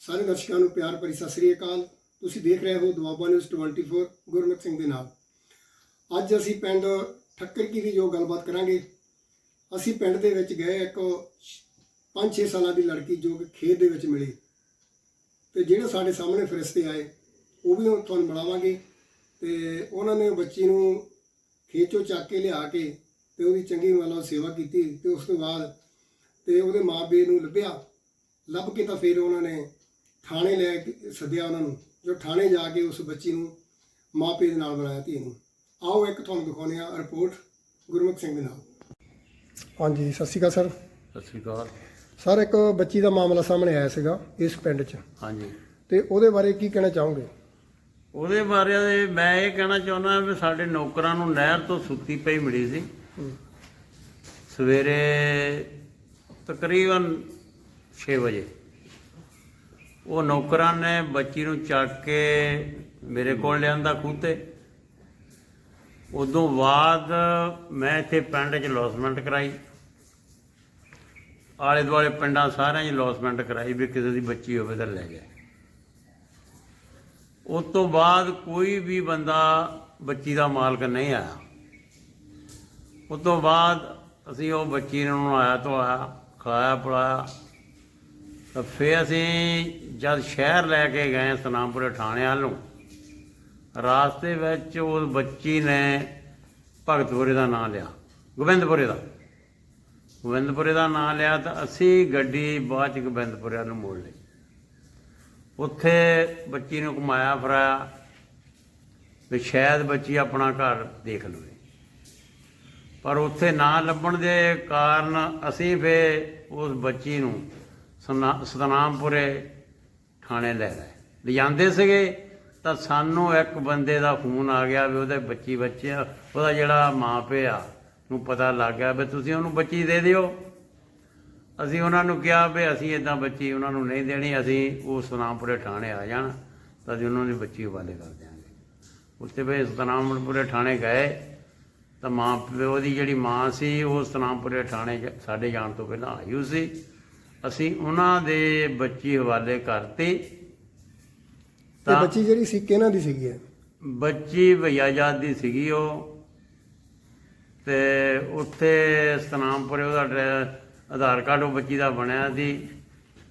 ਸਾਰੇ ਦਰਸ਼ਕਾਂ ਨੂੰ ਪਿਆਰ ਭਰੀ ਸਤਿ ਸ੍ਰੀ ਅਕਾਲ। ਤੁਸੀਂ ਦੇਖ ਰਹੇ ਹੋ ਦੁਆਬਾ ਨਿਊਜ਼ 24 ਗੁਰਮੁਖ ਸਿੰਘ ਦੇ ਨਾਲ। ਅੱਜ ਅਸੀਂ ਪਿੰਡ ਠੱਕਰਕੀ ਦੀ ਜੋ ਗੱਲਬਾਤ ਕਰਾਂਗੇ, ਅਸੀਂ ਪਿੰਡ ਦੇ ਵਿੱਚ ਗਏ ਇੱਕ 5-6 ਸਾਲਾਂ ਦੀ ਲੜਕੀ ਜੋ ਕਿ ਖੇਤ ਦੇ ਵਿੱਚ ਮਿਲੀ। ਤੇ ਜਿਹੜੇ ਸਾਡੇ ਸਾਹਮਣੇ ਫਰਿਸ਼ਤੇ ਆਏ, ਉਹ ਵੀ ਤੁਹਾਨੂੰ ਮਿਲਾਵਾਂਗੇ। ਤੇ ਉਹਨਾਂ ਨੇ ਬੱਚੀ ਨੂੰ ਖੇਤ ਚੋਂ ਚੱਕ ਕੇ ਲਿਆ ਕੇ ਤੇ ਉਹਦੀ ਚੰਗੀ ਮਤਲਬ ਸੇਵਾ ਕੀਤੀ ਤੇ ਉਸ ਤੋਂ ਬਾਅਦ ਤੇ ਉਹਦੇ ਮਾਪੇ ਨੂੰ ਲੱਭਿਆ। ਲੱਭ ਕੇ ਤਾਂ ਫਿਰ ਉਹਨਾਂ ਨੇ ਥਾਣੇ ਲੈ ਕੇ ਸੱਦਿਆ ਉਹਨਾਂ ਨੂੰ ਜੋ ਥਾਣੇ ਜਾ ਕੇ ਉਸ ਬੱਚੀ ਨੂੰ ਮਾਪੇ ਦੇ ਨਾਲ ਬਣਾਇਆ ਧੀ ਨੂੰ। ਆਓ ਇੱਕ ਤੁਹਾਨੂੰ ਦਿਖਾਉਂਦੇ ਆ ਰਿਪੋਰਟ ਗੁਰਮੁਖ ਸਿੰਘ ਦੇ ਨਾਲ। ਹਾਂਜੀ ਸਤਿ ਸ਼੍ਰੀ ਅਕਾਲ ਸਰ। ਸਤਿ ਸ਼੍ਰੀ ਅਕਾਲ। ਸਰ ਇੱਕ ਬੱਚੀ ਦਾ ਮਾਮਲਾ ਸਾਹਮਣੇ ਆਇਆ ਸੀਗਾ ਇਸ ਪਿੰਡ 'ਚ। ਹਾਂਜੀ। ਤੇ ਉਹਦੇ ਬਾਰੇ ਕੀ ਕਹਿਣਾ ਚਾਹੋਗੇ? ਉਹਦੇ ਬਾਰੇ ਮੈਂ ਇਹ ਕਹਿਣਾ ਚਾਹੁੰਦਾ ਵੀ ਸਾਡੇ ਨੌਕਰਾਂ ਨੂੰ ਨਹਿਰ ਤੋਂ ਸੁੱਤੀ ਪਈ ਮਿਲੀ ਸੀ। ਸਵੇਰੇ ਤਕਰੀਬਨ 6 ਵਜੇ। ਉਹ ਨੌਕਰਾਂ ਨੇ ਬੱਚੀ ਨੂੰ ਚੱਕ ਕੇ ਮੇਰੇ ਕੋਲ ਲਿਆਂਦਾ ਖੂਤੇ ਉਦੋਂ ਬਾਅਦ ਮੈਂ ਇੱਥੇ ਪਿੰਡ 'ਚ ਲੌਸਮੈਂਟ ਕਰਾਈ। ਆਲੇ ਦੁਆਲੇ ਪਿੰਡਾਂ ਸਾਰਿਆਂ 'ਚ ਲੌਸਮੈਂਟ ਕਰਾਈ ਵੀ ਕਿਸੇ ਦੀ ਬੱਚੀ ਹੋਵੇ ਤਾਂ ਲੈ ਜਾਏ। ਉਸ ਤੋਂ ਬਾਅਦ ਕੋਈ ਵੀ ਬੰਦਾ ਬੱਚੀ ਦਾ ਮਾਲਕ ਨਹੀਂ ਆਇਆ। ਉਸ ਤੋਂ ਬਾਅਦ ਅਸੀਂ ਉਹ ਬੱਚੀ ਨੂੰ ਆਇਆ ਧੋਇਆ ਖਾਇਆ ਪਿਲਾਇਆ ਤਾਂ ਫਿਰ ਅਸੀਂ ਜਦ ਸ਼ਹਿਰ ਲੈ ਕੇ ਗਏ ਸਨਾਮਪੁਰੇ ਥਾਣੇ ਵੱਲ ਨੂੰ ਰਾਸਤੇ ਵਿੱਚ ਉਸ ਬੱਚੀ ਨੇ ਭਗਤਪੁਰੇ ਦਾ ਨਾਮ ਲਿਆ, ਗੋਬਿੰਦਪੁਰੇ ਦਾ। ਗੋਬਿੰਦਪੁਰੇ ਦਾ ਨਾਮ ਲਿਆ ਤਾਂ ਅਸੀਂ ਗੱਡੀ ਬਾਅਦ ਚ ਗੋਬਿੰਦਪੁਰੇ ਨੂੰ ਮੋੜ ਲਈ। ਉੱਥੇ ਬੱਚੀ ਨੂੰ ਘੁਮਾਇਆ ਫਿਰਾਇਆ ਵੀ ਸ਼ਾਇਦ ਬੱਚੀ ਆਪਣਾ ਘਰ ਦੇਖ ਲਵੇ। ਪਰ ਉੱਥੇ ਨਾ ਲੱਭਣ ਦੇ ਕਾਰਨ ਅਸੀਂ ਫੇ ਉਸ ਬੱਚੀ ਨੂੰ ਸਤਨਾਮਪੁਰੇ ਥਾਣੇ ਲੈ ਗਏ। ਲਿਜਾਂਦੇ ਸੀਗੇ ਤਾਂ ਸਾਨੂੰ ਇੱਕ ਬੰਦੇ ਦਾ ਫੋਨ ਆ ਗਿਆ ਵੀ ਉਹਦੇ ਬੱਚੀ ਬੱਚੇ ਉਹਦਾ ਜਿਹੜਾ ਮਾਂ ਪਿਆ ਨੂੰ ਪਤਾ ਲੱਗ ਗਿਆ ਵੀ ਤੁਸੀਂ ਉਹਨੂੰ ਬੱਚੀ ਦੇ ਦਿਓ। ਅਸੀਂ ਉਹਨਾਂ ਨੂੰ ਕਿਹਾ ਵੀ ਅਸੀਂ ਇਦਾਂ ਬੱਚੀ ਉਹਨਾਂ ਨੂੰ ਨਹੀਂ ਦੇਣੀ, ਅਸੀਂ ਉਹ ਸਤਨਾਮਪੁਰੇ ਥਾਣੇ ਆ ਜਾਣ, ਤਾਂ ਅਸੀਂ ਉਹਨਾਂ ਦੀ ਬੱਚੀ ਹਵਾਲੇ ਕਰ ਦਿਆਂਗੇ। ਉੱਥੇ ਵੀ ਸਤਨਾਮਪੁਰੇ ਥਾਣੇ ਗਏ, ਤਾਂ ਮਾਂ ਪਿਓ ਦੀ ਜਿਹੜੀ ਮਾਂ ਸੀ, ਉਹ ਸਤਨਾਮਪੁਰੇ ਥਾਣੇ ਸਾਡੇ ਜਾਣ ਤੋਂ ਪਹਿਲਾਂ ਆਈ ਹੋਈ ਸੀ। ਅਸੀਂ ਉਹਨਾਂ ਦੇ ਬੱਚੀ ਹਵਾਲੇ ਕਰਤੀ ਤੇ ਬੱਚੀ ਜਿਹੜੀ ਸੀ ਕਿਹਨਾਂ ਦੀ ਸੀਗੀ ਇਹ? ਬੱਚੀ ਭਈਆ ਜਾਤ ਦੀ ਸੀਗੀ ਉਹ। ਤੇ ਉੱਥੇ ਸਤਨਾਮਪੁਰੇ ਉਹਦਾ ਐਡਰੈਸ ਆਧਾਰ ਕਾਰਡ ਉਹ ਬੱਚੀ ਦਾ ਬਣਿਆ ਸੀ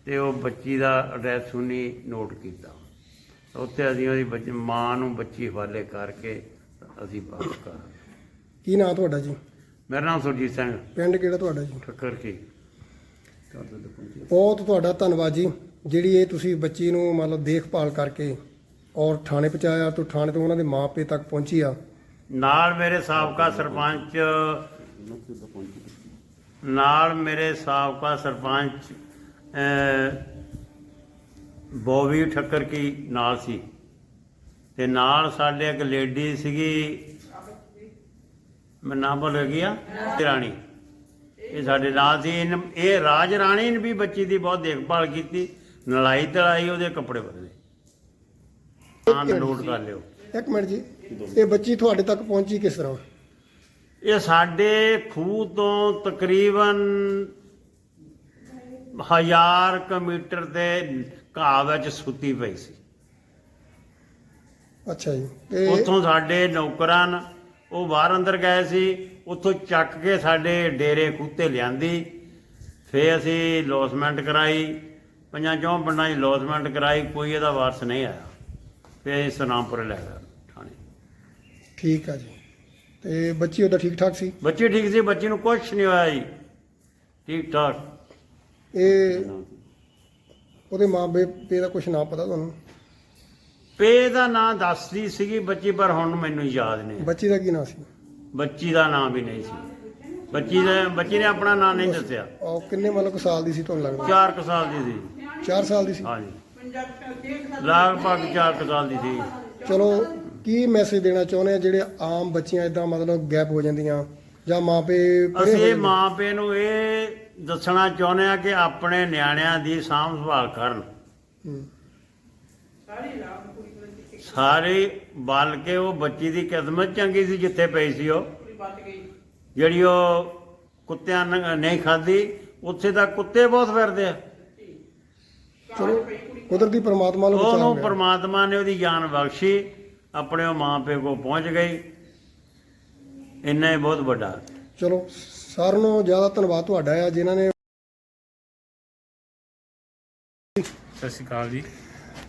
ਤੇ ਉਹ ਬੱਚੀ ਦਾ ਐਡਰੈਸ ਸੁਣੀ ਨੋਟ ਕੀਤਾ। ਉੱਥੇ ਅਸੀਂ ਉਹਦੀ ਬੱਚੀ ਮਾਂ ਨੂੰ ਬੱਚੀ ਹਵਾਲੇ ਕਰਕੇ ਅਸੀਂ ਪਾਸ ਕਰ ਕੀ ਨਾਂ ਤੁਹਾਡਾ ਜੀ? ਮੇਰਾ ਨਾਮ ਸੁਰਜੀਤ ਸਿੰਘ। ਪਿੰਡ ਕਿਹੜਾ ਤੁਹਾਡਾ ਜੀ? ਠੱਕਰ ਕੀ। ਬਹੁਤ ਤੁਹਾਡਾ ਧੰਨਵਾਦ ਜੀ। ਜਿਹੜੀ ਇਹ ਤੁਸੀਂ ਬੱਚੀ ਨੂੰ ਮਤਲਬ ਦੇਖਭਾਲ ਕਰਕੇ ਔਰ ਥਾਣੇ ਪਹੁੰਚਾਇਆ ਤੋਂ ਥਾਣੇ ਤੋਂ ਉਹਨਾਂ ਦੇ ਮਾਪੇ ਤੱਕ ਪਹੁੰਚੀ ਆ। ਨਾਲ ਮੇਰੇ ਸਾਬਕਾ ਸਰਪੰਚ ਨਾਲ ਮੇਰੇ ਸਾਬਕਾ ਸਰਪੰਚ ਅਹ, ਬੋਵੀ ਠੱਕਰ ਕੀ ਨਾਲ ਸੀ। ਤੇ ਨਾਲ ਸਾਡੇ ਇੱਕ ਲੇਡੀ ਸੀਗੀ ਮੈਂ ਨਾਮ ਭੁੱਲ ਗਿਆ ਰਾਣੀ। ਇਹ ਸਾਡੇ ਨਾਲ ਸੀ ਇਹਨ- ਇਹ ਰਾਜ ਰਾਣੀ ਨੇ ਵੀ ਬੱਚੀ ਦੀ ਬਹੁਤ ਦੇਖਭਾਲ ਕੀਤੀ। ਨਲਾਈ ਤਲਾਈ ਉਹਦੇ ਕੱਪੜੇ ਬਦਲੇ। ਨਾਂ ਨੋਟ ਕਰ ਲਿਓ। ਇੱਕ ਮਿੰਟ ਜੀ। ਇਹ ਬੱਚੀ ਤੁਹਾਡੇ ਤੱਕ ਪਹੁੰਚੀ ਕਿਸ ਤਰ੍ਹਾਂ? ਇਹ ਸਾਡੇ ਖੂਹ ਤੋਂ ਤਕਰੀਬਨ ਹਜ਼ਾਰ ਕੁ ਮੀਟਰ ਦੇ ਘਾਹ ਵਿੱਚ ਸੁੱਤੀ ਪਈ ਸੀ। ਅੱਛਾ ਜੀ। ਤੇ ਉੱਥੋਂ ਸਾਡੇ ਨੌਕਰਾਂ ਨ- ਉਹ ਬਾਹਰ ਅੰਦਰ ਗਏ ਸੀ। ਉੱਥੋਂ ਚੱਕ ਕੇ ਸਾਡੇ ਡੇਰੇ ਖੂਤੇ ਲਿਆਂਦੀ। ਫੇ ਅਸੀਂ ਲੌਸਮੈਂਟ ਕਰਾਈ। ਪੰਜਾਂ ਚੌਂ ਪਿੰਡਾਂ 'ਚ ਲੌਸਮੈਂਟ ਕਰਾਈ ਕੋਈ ਇਹਦਾ ਵਾਰਸ ਨਹੀਂ ਆਇਆ। ਫੇ ਅਸੀਂ ਸਨਾਮਪੁਰ ਲੈ ਗਏ ਥਾਣੇ। ਠੀਕ ਆ ਜੀ। ਤੇ ਬੱਚੀ ਉਹਦਾ ਠੀਕ ਠਾਕ ਸੀ? ਬੱਚੀ ਠੀਕ ਸੀ ਬੱਚੀ ਨੂੰ ਕੁਝ ਨਹੀਂ ਹੋਇਆ ਜੀ। ਠੀਕ ਠਾਕ। ਇਹ ਉਹਦੇ ਮਾਪੇ ਦਾ ਕੁਝ ਨਾ ਪਤਾ ਤੁਹਾਨੂੰ? ਪੇ ਦਾ ਨਾਂ ਦੱਸਦੀ ਸੀਗੀ ਬੱਚੀ ਪਰ ਹੁਣ ਮੈਨੂੰ ਯਾਦ ਨਹੀਂ ਬੱਚੀ ਦਾ ਕੀ ਨਾਂ ਸੀ? ਬੱਚੀ ਦਾ ਨਾਂ ਵੀ ਨਹੀਂ ਸੀ। ਬੱਚੀ ਨੇ ਬੱਚੀ ਨੇ ਆਪਣਾ ਨਾਂ ਨਹੀਂ ਦੱਸਿਆ। ਉਹ ਕਿੰਨੇ ਮਤਲਬ ਕੁ ਸਾਲ ਦੀ ਸੀ ਤੁਹਾਨੂੰ ਲੱਗਦਾ? 4 ਕੁ ਸਾਲ ਦੀ ਸੀ। 4 ਸਾਲ ਦੀ ਸੀ? ਹਾਂਜੀ। ਲਗਭਗ 4 ਕੁ ਸਾਲ ਦੀ ਸੀ। ਚਲੋ ਕੀ ਮੈਸੇਜ ਦੇਣਾ ਚਾਹੁੰਦੇ ਆ ਜਿਹੜੇ ਆਮ ਬੱਚੀਆਂ ਇਦਾਂ ਮਤਲਬ ਗੈਪ ਹੋ ਜਾਂਦੀਆਂ ਜਾਂ ਮਾਪੇ ਪਰੇ ਅਸੀਂ ਹੋ ਇਹ ਜਾਂਦੇ? ਮਾਂ ਪਿਓ ਨੂੰ ਇਹ ਦੱਸਣਾ ਚਾਹੁੰਦੇ ਆ ਕਿ ਆਪਣੇ ਨਿਆਣਿਆਂ ਦੀ ਸਾਂਭ ਸੰਭਾਲ ਕਰਨ। ਹੂੰ। ਸਾਰੇ ਬਲ ਕੇ ਉਹ ਬੱਚੀ ਦੀ ਕਿਸਮਤ ਚੰਗੀ ਸੀ ਜਿੱਥੇ ਪਈ ਸੀ ਉਹ। ਜਿਹੜੀ ਉਹ ਕੁੱਤਿਆਂ ਨੇ ਨਹੀਂ ਖਾਧੀ ਉੱਥੇ ਤਾਂ ਕੁੱਤੇ ਬਹੁਤ ਫਿਰਦੇ ਆ। ਚਲੋ ਕੁਦਰਤੀ ਪਰਮਾਤਮਾ ਨੂੰ ਉਹਨੂੰ ਪ੍ਰਮਾਤਮਾ ਨੇ ਉਹਦੀ ਜਾਨ ਬਖਸ਼ੀ ਆਪਣੇ ਉਹ ਮਾਂ ਪਿਓ ਕੋ ਪਹੁੰਚ ਗਈ। ਇੰਨਾ ਹੀ ਬਹੁਤ ਵੱਡਾ। ਚਲੋ ਸਾਰਿਆਂ ਨੂੰ ਜ਼ਿਆਦਾ ਧੰਨਵਾਦ ਤੁਹਾਡਾ ਆ ਜਿਨ੍ਹਾਂ ਨੇ ਸਤਿ ਸ਼੍ਰੀ ਅਕਾਲ ਜੀ।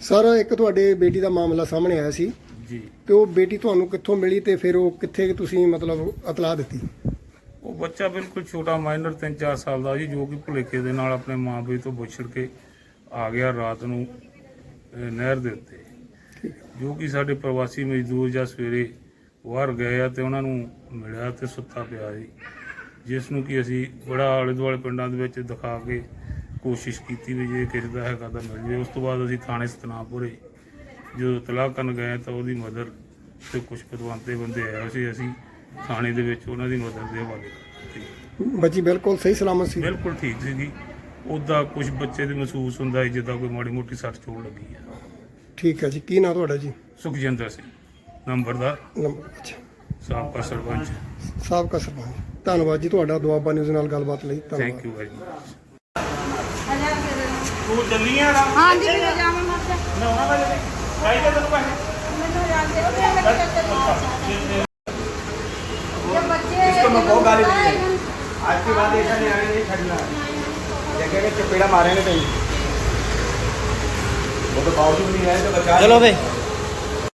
ਸਰ ਇੱਕ ਤੁਹਾਡੇ ਬੇਟੀ ਦਾ ਮਾਮਲਾ ਸਾਹਮਣੇ ਆਇਆ ਸੀ। ਜੀ। ਤੇ ਉਹ ਬੇਟੀ ਤੁਹਾਨੂੰ ਕਿੱਥੋਂ ਮਿਲੀ ਤੇ ਫਿਰ ਉਹ ਕਿੱਥੇ ਤੁਸੀਂ ਮਤਲਬ ਇਤਲਾਹ ਦਿੱਤੀ? ਉਹ ਬੱਚਾ ਬਿਲਕੁਲ ਛੋਟਾ ਮਾਈਨਰ 3-4 ਸਾਲ ਦਾ ਜੀ ਜੋ ਕਿ ਭੁਲੇਖੇ ਦੇ ਨਾਲ ਆਪਣੇ ਮਾਂ-ਪਿਓ ਤੋਂ ਵਿਛੜ ਕੇ ਆ ਗਿਆ ਰਾਤ ਨੂੰ ਅਹ, ਨਹਿਰ ਦੇ ਉੱਤੇ। ਜੋ ਕਿ ਸਾਡੇ ਪ੍ਰਵਾਸੀ ਮਜ਼ਦੂਰ ਜਾਂ ਸਵੇਰੇ ਬਾਹਰ ਗਏ ਆ ਤੇ ਉਹਨਾਂ ਨੂੰ ਮਿਲਿਆ ਤੇ ਸੁੱਤਾ ਪਿਆ ਜੀ ਜਿਸ ਨੂੰ ਕਿ ਅਸੀਂ ਬੜਾ ਆਲੇ ਦੁਆਲੇ ਪਿੰਡਾਂ ਦੇ ਵਿੱਚ ਦਿਖਾ ਕੇ ਕੋਸ਼ਿਸ਼ ਕੀਤੀ ਵੀ ਜੇ ਕਿਸੇ ਦਾ ਹੈਗਾ ਤਾਂ ਮਿਲ ਜੇ। ਉਸ ਤੋਂ ਬਾਅਦ ਅਸੀਂ ਥਾਣੇ ਸਤਨਾਮਪੁਰੇ ਜਦੋਂ ਤਲਾਹ ਕਰਨ ਗਏ ਤਾਂ ਉਹਦੀ ਮਦਰ ਤੇ ਕੁਝ ਪਤਵੰਤੇ ਬੰਦੇ ਆਏ ਸੀ। ਅਸੀਂ ਥਾਣੇ ਦੇ ਵਿੱਚ ਉਹਨਾਂ ਦੀ ਮਦਦ ਦੇ ਹਵਾਲੇ ਕੀਤੀ। ਬੱਚੀ ਬਿਲਕੁਲ ਸਹੀ ਸਲਾਮਤ ਸੀ। ਬਿਲਕੁਲ ਠੀਕ ਸੀਗੀ। ਉਹਦਾ ਕੁਝ ਬੱਚੇ ਦੇ ਮਹਿਸੂਸ ਹੁੰਦਾ ਜਿੱਦਾਂ ਕੋਈ ਮਾੜੀ ਮੋਟੀ ਸੱਟ ਚੋਟ ਲੱਗੀ ਹੈ ਠੀਕ ਹੈ ਜੀ। ਕੀ ਨਾਂ ਤੁਹਾਡਾ ਜੀ? ਸੁਖਜਿੰਦਰ ਸਿੰਘ। ਨੰਬਰਦਾਰ। ਨੰਬਰ ਅੱਛਾ। ਸਾਬਕਾ ਸਰਪੰਚ। ਸਾਬਕਾ ਸਰਪੰਚ। ਧੰਨਵਾਦ ਜੀ ਤੁਹਾਡਾ ਦੁਆਬਾ ਨਿਊਜ਼ ਨਾਲ ਗੱਲਬਾਤ ਲਈ। ਧੰਨਵਾਦ। Thank you very much ਹਾਂ ਜੀ ਮੈਂ ਜਾਵਾਂ ਮੱਥੇ ਨਹਾਉਣਾ ਵਾ ਜਦੇ ਚਾਹੀਦੇ ਤੈਨੂੰ ਪੈਸੇ ਮੈਨੂੰ ਯਾਦ ਦੇ ਉਹ ਮੈਂ ਕਿਹਾ ये बच्चे इसको मैं बहुत गाली दी आज के बाद ऐसा नहीं आने नहीं छड़ना देखेंगे चपेड़ा मारेंगे कहीं वो तो बावजूद नहीं है तो बचा चलो भाई